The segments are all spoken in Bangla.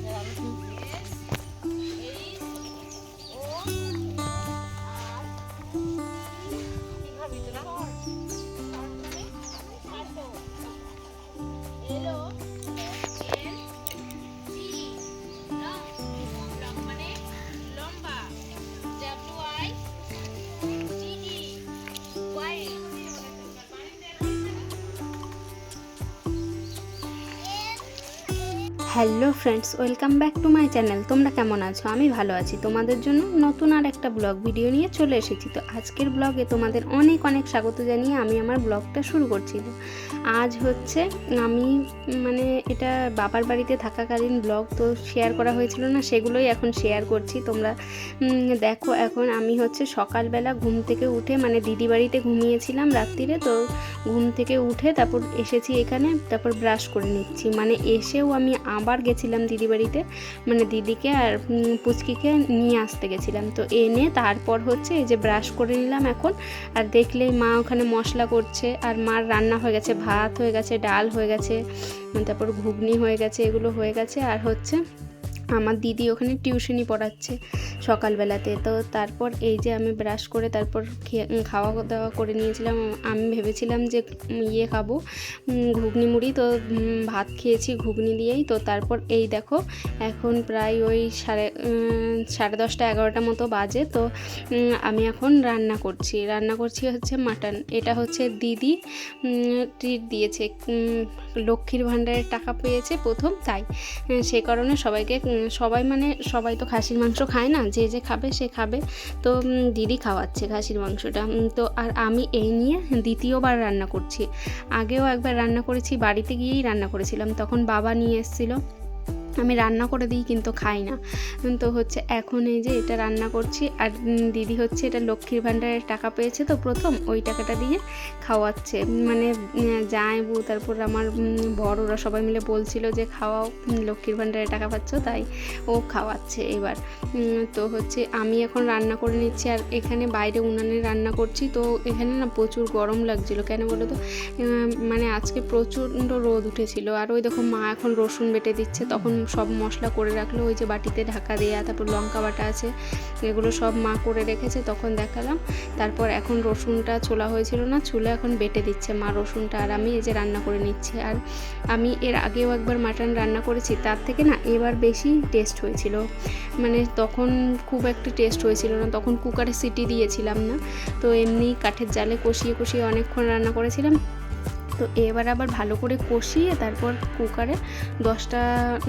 我还没听。hello friends, welcome back to my channel. তোমরা কেমন আছো? আমি ভালো আছি। তোমাদের জন্য নতুন আর একটা ব্লগ ভিডিও নিয়ে চলে এসেছি। তো আজকের ব্লগে তোমাদের অনেক অনেক স্বাগত জানিয়ে আমি আমার ব্লগটা শুরু করছি। আজ হচ্ছে আমি মানে এটা বাবার বাড়িতে থাকাকালীন ব্লগ তো শেয়ার করা হয়েছিল না, সেগুলোই এখন শেয়ার করছি। তোমরা দেখো এখন আমি হচ্ছে সকালবেলা ঘুম থেকে উঠে মানে দিদি বাড়িতে ঘুমিয়েছিলাম রাত্রিরে তো ঘুম থেকে উঠে তারপর এসেছি এখানে, তারপর ব্রাশ করে নিচ্ছি। মানে এসেও আমি আবার গেছিলাম দিদি বাড়িতে মানে দিদিকে আর পুচকিকে নিয়ে আসতে গেছিলাম। তো এনে তারপর হচ্ছে এই যে ব্রাশ করে নিলাম এখন। আর দেখলেই মা ওখানে মশলা করছে, আর মার রান্না হয়ে গেছে, ভাত হয়ে গেছে, ডাল হয়ে গেছে, তারপর ঘুগনি হয়ে গেছে, এগুলো হয়ে গেছে। আর হচ্ছে আমার দিদি ওখানে টিউশনি পড়াচ্ছে। সকালবেলাতে। তো তারপর এই যে আমি ব্রাশ করে তারপর খাওয়া দাওয়া করে নিয়েছিলাম, আমি ভেবেছিলাম যে ইয়ে খাব ঘুগনি মুড়ি। তো ভাত খেয়েছি ঘুগনি দিয়েই। তো তারপর এই দেখো, এখন প্রায় ওই সাড়ে সাড়ে দশটা, এগারোটা মতো বাজে। তো আমি এখন রান্না করছি। রান্না করছি হচ্ছে মাটন। এটা হচ্ছে দিদি ট্রিট দিয়েছে। লক্ষ্মীর ভাণ্ডারের টাকা পেয়েছে প্রথম, তাই সে কারণে সবাইকে সবাই মানে সবাই তো খাসির মাংস খায় না যে যে খাবে সে খাবে। তো দিদি খাওয়াচ্ছে খাসির মাংসটা। তো, আর আমি এই নিয়ে দ্বিতীয়বার রান্না করছি। আগেও একবার রান্না করেছি, বাড়িতে গিয়েই রান্না করেছিলাম। তখন বাবা নিয়ে এসেছিল। আমি রান্না করে দিই কিন্তু খাই না। তো হচ্ছে এখন এই যে এটা রান্না করছি আর দিদি হচ্ছে এটা লক্ষ্মীর ভাণ্ডারের টাকা পেয়েছে তো প্রথম ওই টাকাটা দিয়ে খাওয়াচ্ছে। মানে জায়বু তারপর আমার উম, বড় ওরা সবাই মিলে বলছিল যে খাওয়াও লক্ষ্মীর ভাণ্ডারের টাকা পাচ্ছ তাই ও খাওয়াচ্ছে এবার। তো হচ্ছে আমি এখন রান্না করে নিচ্ছি আর এখানে বাইরে উনানে রান্না করছি তো এখানে না প্রচুর গরম লাগছিল। কেন বলো তো? মানে আজকে প্রচণ্ড রোদ উঠেছিল। আর ওই দেখো মা এখন রসুন বেটে দিচ্ছে তখন সব মশলা করে রাখল, ওই যে বাটিতে ঢাকা দেয়া, তারপর লঙ্কা বাটা আছে, এগুলো সব মা করে রেখেছে, তখন দেখালাম। তারপর এখন রসুনটা ছোলা হয়েছিল না, চুলে এখন বেটে দিচ্ছে মা রসুনটা, আর আমি এই যে রান্না করে নিচ্ছি। আর আমি এর আগেও একবার মাটন রান্না করেছি, তার থেকে না এবার বেশি টেস্ট হয়েছিল। মানে তখন খুব একটা টেস্ট হয়েছিল না, তখন কুকারে সিটি দিয়েছিলাম না, তো এমনি কাঠের জালে কষিয়ে কষিয়ে অনেকক্ষণ রান্না করেছিলাম। তো এবার আবার ভালো করে কষিয়ে তারপর কুকারে দশটা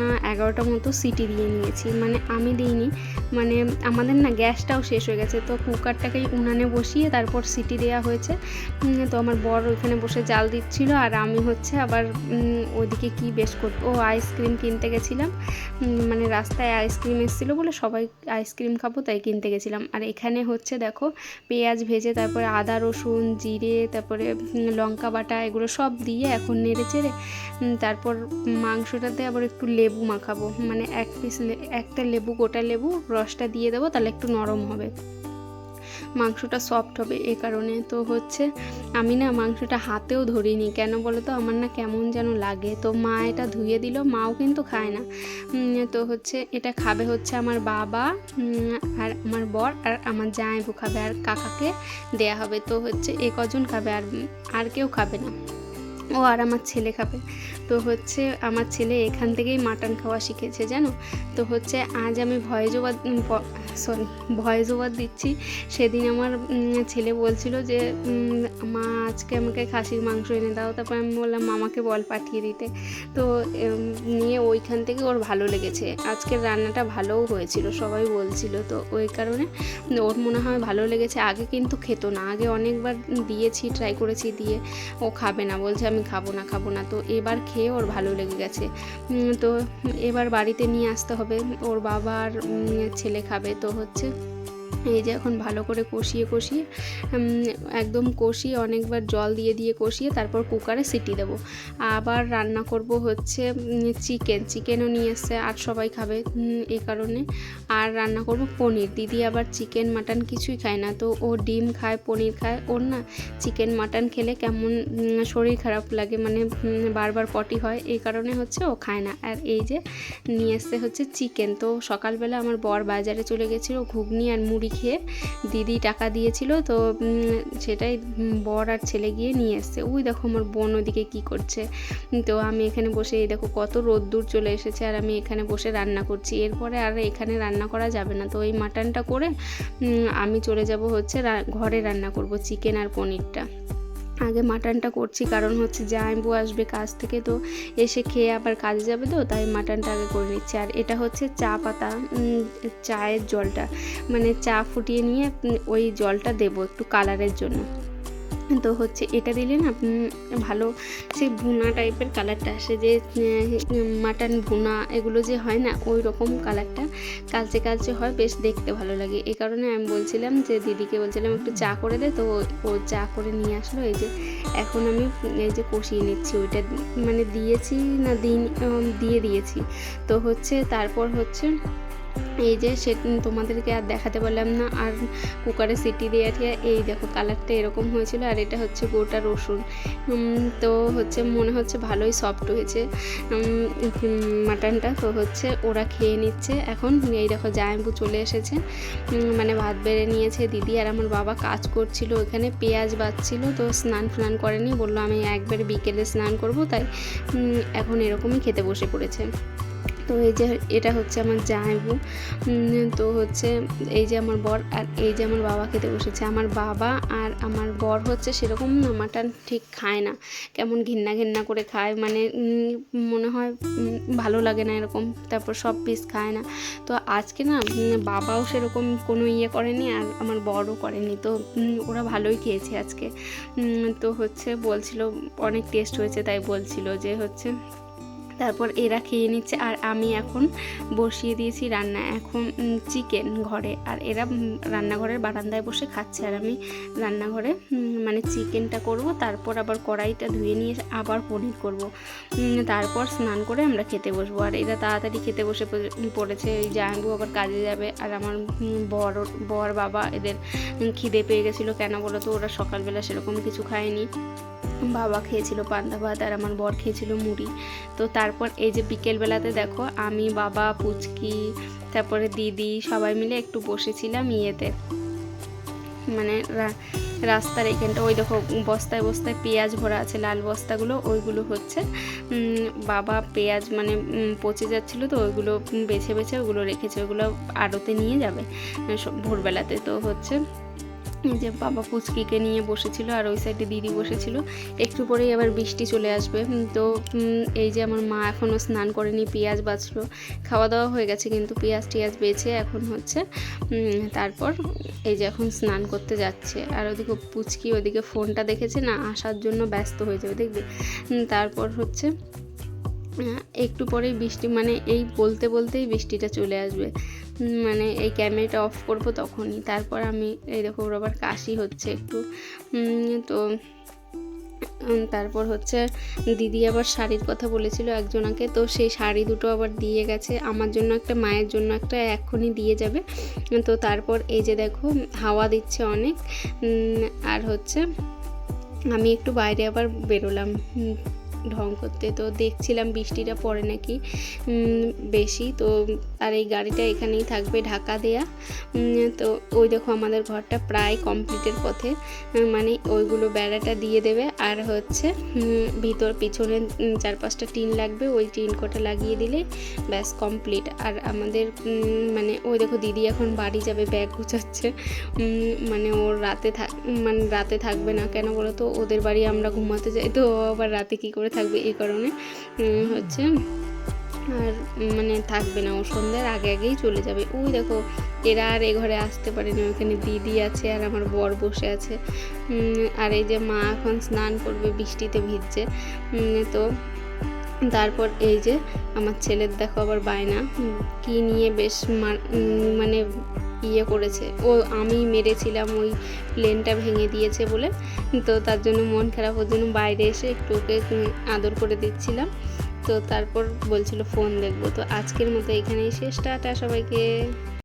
না এগারোটা মতো সিটি দিয়ে নিয়েছি। মানে আমি দিইনি মানে আমাদের না গ্যাসটাও শেষ হয়ে গেছে, তো কুকারটাকেই উনানে বসিয়ে তারপর সিটি দেওয়া হয়েছে। তো আমার বর ওইখানে বসে জাল দিচ্ছিল আর আমি হচ্ছে আবার ওইদিকে কি বেশ করব, ও আইসক্রিম কিনতে গেছিলাম। মানে রাস্তায় আইসক্রিম এসেছিল বলে সবাই আইসক্রিম খাব তাই কিনতে গেছিলাম। আর এখানে হচ্ছে দেখো পেঁয়াজ ভেজে তারপরে আদা রসুন, জিরে, তারপরে লঙ্কা বাটা এগুলো সব দিয়ে এখন নেড়ে চেড়ে তারপর মাংসটাতে আবার একটু লেবু মাখাবো। মানে এক পিস একটা লেবু, গোটা লেবু, রসটা দিয়ে দেবো, তাহলে একটু নরম হবে। মাংসটা সফট হবে এ কারণে। তো হচ্ছে, আমি না মাংসটা হাতেও ধরিনি। কেন বলো তো আমার না কেমন যেন লাগে। তো মা এটা ধুয়ে দিল, মাও কিন্তু খায় না। তো হচ্ছে, এটা খাবে হচ্ছে আমার বাবা আর আমার বর, আর আমার জামাইবু খাবে, আর কাকাকে দেয়া হবে। তো হচ্ছে, এ কজন খাবে? আর আর কেউ খাবে না। ও আর আমার ছেলে খাবে। তো হচ্ছে আমার ছেলে এখান থেকেই মাটন খাওয়া শিখেছে, জানো? তো হচ্ছে আজ আমি voice over sorry voice over দিচ্ছি। সেদিন আমার ছেলে বলছিল যে মা আজকে আমাকে খাসির মাংস এনে দাও। তারপর আমি বললাম, মামাকে বল পাঠিয়ে দিতে। তো নিয়ে ওইখান থেকে ওর ভালো লেগেছে। আজকের রান্নাটা ভালোও হয়েছিল, সবাই বলছিল তো। ওই কারণে ওর মনে হয় ভালো লেগেছে। আগে কিন্তু খেত না। আগে অনেকবার দিয়েছি ট্রাই করেছি, দিয়ে ও খাবে না। বলছে, আমি খাব না খাব না। তো এবার খেয়ে ওর ভালো লেগে গেছে। তো এবার বাড়িতে নিয়ে আসতে হবে। ওর বাবার ছেলে খাবে। তো হচ্ছে এই যে এখন ভালো করে কষিয়ে কষিয়ে একদম কষিয়ে অনেকবার জল দিয়ে দিয়ে কষিয়ে তারপর কুকারে সিটি দেবো। আবার রান্না করব হচ্ছে চিকেন চিকেনও নিয়ে এসছে, আর সবাই খাবে এই কারণে। আর রান্না করব পনির। দিদি আবার চিকেন মাটন কিছুই খায় না। তো ও ডিম খায়, পনির খায়। ওর না চিকেন মাটন খেলে কেমন শরীর খারাপ লাগে মানে বারবার পটি হয়। এই কারণে হচ্ছে ও খায় না। আর এই যে নিয়ে এসছে হচ্ছে চিকেন তো সকালবেলা আমার বর বাজারে চলে গেছিল, ঘুগনি আর মুড়ি খেয়ে দিদি টাকা দিয়েছিল তো সেটাই বর আর ছেলে গিয়ে নিয়ে এসছে। ওই দেখো আমার বোন ওদিকে কি করছে। তো আমি এখানে বসে, এই দেখো কত রোদ্দুর চলে এসেছে আর আমি এখানে বসে রান্না করছি। এরপরে আর এখানে রান্না করা যাবে না। তো এই মাটনটা করে আমি চলে যাব হচ্ছে ঘরে রান্না করব চিকেন আর পনিরটা। আগে মাটনটা করছি, কারণ হচ্ছে যে জামাইবু আসবে কাজ থেকে, তো এসে খেয়ে আবার কাজে যাবে তো, তাই মাটনটা আগে করে নিচ্ছি। আর এটা হচ্ছে চা পাতা চায়ের জলটা মানে চা ফুটিয়ে নিয়ে ওই জলটা দেবো একটু কালারের জন্য। তো হচ্ছে এটা দিলে না ভালো সেই ভুনা টাইপের কালারটা আসে যে মাটন ভুনা এগুলো যে হয় না ওই রকম কালারটা কালচে কালচে হয়, বেশ দেখতে ভালো লাগে। এই কারণে আমি বলছিলাম যে, দিদিকে বলছিলাম একটু চা করে দে, তো ও- চা করে নিয়ে আসলো। এই যে এখন আমি, এই যে কষিয়ে নিচ্ছি, ওইটা মানে দিয়েছি না দিন দিয়ে দিয়েছি। তো হচ্ছে তারপর হচ্ছে এই যে সে তোমাদেরকে আর দেখাতে পারলাম না, আর কুকারে সিটি দিয়ে দিয়ে এই দেখো কালারটা এরকম হয়েছিল, আর এটা হচ্ছে গোটা রসুন। তো হচ্ছে মনে হচ্ছে ভালোই সফট হয়েছে। মাটনটা তো হচ্ছে ওরা খেয়ে নিচ্ছে। এখন এই দেখো জায়ম্বু চলে এসেছে। মানে ভাত বেড়ে নিয়েছে দিদি আর আমার বাবা কাজ করছিল, ওখানে পেঁয়াজ বাচ্ছিল, তো স্নান ফ্নান করেনি, বলল আমি একবার বিকেলে স্নান করব, তাই এখন এরকমই খেতে বসে পড়েছে। তো এই যে এটা হচ্ছে আমার জামাইবু। তো হচ্ছে এই যে আমার বর আর এই যে আমার বাবা খেতে বসেছে। আমার বাবা আর আমার বর হচ্ছে সেরকম মাটন ঠিক খায় না। কেমন ঘিন্না ঘিন্না করে খায় মানে মনে হয় ভালো লাগে না এরকম। তারপর সব পিস খায় না। তো আজকে না বাবাও সেরকম কোনো ইয়ে করেনি আর আমার বড়ও করেনি। তো ওরা ভালোই খেয়েছে আজকে। তো হচ্ছে বলছিল, অনেক টেস্ট হয়েছে, তাই বলছিল যে হচ্ছে তারপর এরা খেয়ে নিচ্ছে আর আমি এখন বসিয়ে দিয়েছি রান্না। এখন চিকেন ঘরে। আর এরা রান্নাঘরের বারান্দায় বসে খাচ্ছে আর আমি রান্নাঘরে মানে চিকেনটা করব, তারপর আবার কড়াইটা ধুয়ে নিয়ে আবার পনির করব। তারপর স্নান করে আমরা খেতে বসবো। আর এরা তাড়াতাড়ি খেতে বসে পড়ে- পড়েছে, এই জাহাঙ্গু আবার কাজে যাবে। আর আমার বর বর বাবা এদের খিদে পেয়ে গেছিল। কেন বলো তো? ওরা সকালবেলা সেরকম কিছু খায়নি। বাবা খেয়েছিল পান্তা ভাত আর আমার বর খেয়েছিল মুড়ি। তো তারপর এই যে বিকেলবেলাতে দেখো, আমি, বাবা, পুচকি, তারপরে দিদি সবাই মিলে একটু বসেছিলাম ইয়েতে। মানে রাস্তার এখানটা, ওই দেখো, বস্তায় বস্তায় পেঁয়াজ ভরা আছে, লাল বস্তাগুলো, ওইগুলো হচ্ছে। বাবা পেঁয়াজ মানে পচে যাচ্ছিল তো, ওইগুলো বেছে বেছে ওগুলো রেখেছে, ওগুলো আড়তে নিয়ে যাবে ভোরবেলাতে। তো হচ্ছে যে বাবা পুচকিকে নিয়ে বসেছিল আর ওই সাইডে দিদি বসেছিল, একটু পরেই আবার বৃষ্টি চলে আসবে। তো এই যে আমার মা এখনও স্নান করেনি, পেঁয়াজ বাছলো খাওয়া দাওয়া হয়ে গেছে কিন্তু পেঁয়াজ টিয়াজ বেছে এখন হচ্ছে তারপর এই যে এখন স্নান করতে যাচ্ছে। আর ওদিকে পুচকি ওদিকে ফোনটা দেখেছে না, আসার জন্য ব্যস্ত হয়ে যাবে, দেখবে? তারপর হচ্ছে একটু পরেই বৃষ্টি মানে এই বলতে বলতেই বৃষ্টিটা চলে আসবে। মানে এই ক্যামেরাটা অফ করব তখনই। তারপর আমি এই দেখো আবার কাশি হচ্ছে একটু। তো তারপর হচ্ছে দিদি আবার শাড়ির কথা বলেছিল একজনাকে। তো সেই শাড়ি দুটো আবার দিয়ে গেছে। আমার জন্য একটা, মায়ের জন্য একটা, এক্ষুনি দিয়ে যাবে। তো তারপর এই যে দেখো, হাওয়া দিচ্ছে অনেক। আর হচ্ছে আমি একটু বাইরে আবার বেরোলাম। ঢং করতে। তো দেখছিলাম বৃষ্টিটা পড়ে নাকি বেশি। তো, আর এই গাড়িটা এখানেই থাকবে ঢাকা দেয়া। তো ওই দেখো আমাদের ঘরটা প্রায় কমপ্লিটের পথে। মানে ওইগুলো বেড়াটা দিয়ে দেবে। আর হচ্ছে ভিতর পিছনে চার পাঁচটা টিন লাগবে। ওই টিন কটা লাগিয়ে দিলে ব্যাস কমপ্লিট। আর আমাদের মানে ওই দেখো দিদি এখন বাড়ি যাবে, ব্যাগ গুছাচ্ছে। মানে ওর রাতে থাক মানে রাতে থাকবে না কেন বলো তো? ওদের বাড়ি আমরা ঘুমাতে যাই। তো আবার রাতে কী করে থাকবে এই কারণে হচ্ছে আর মানে থাকবে না ও সন্ধ্যার, আগে আগেই চলে যাবে। ওই দেখো, এরা আর এ ঘরে আসতে পারেনি, ওখানে দিদি আছে আর আমার বর বসে আছে। আর এই যে মা এখন স্নান করবে, বৃষ্টিতে ভিজছে। তো তারপর এই যে আমার ছেলের দেখো আবার বায়না কি নিয়ে বেশ মানে ইয়ে করেছে। ও, আমি মেরেছিলাম, ওই প্লেনটা ভেঙে দিয়েছে বলে। তো তার জন্য মন খারাপ, ওর জন্য বাইরে এসে একটু ওকে আদর করে দিচ্ছিলাম। তো তারপর বলছিল, ফোন দেখব। তো আজকের মতো এখানেই শেষ। সবাইকে।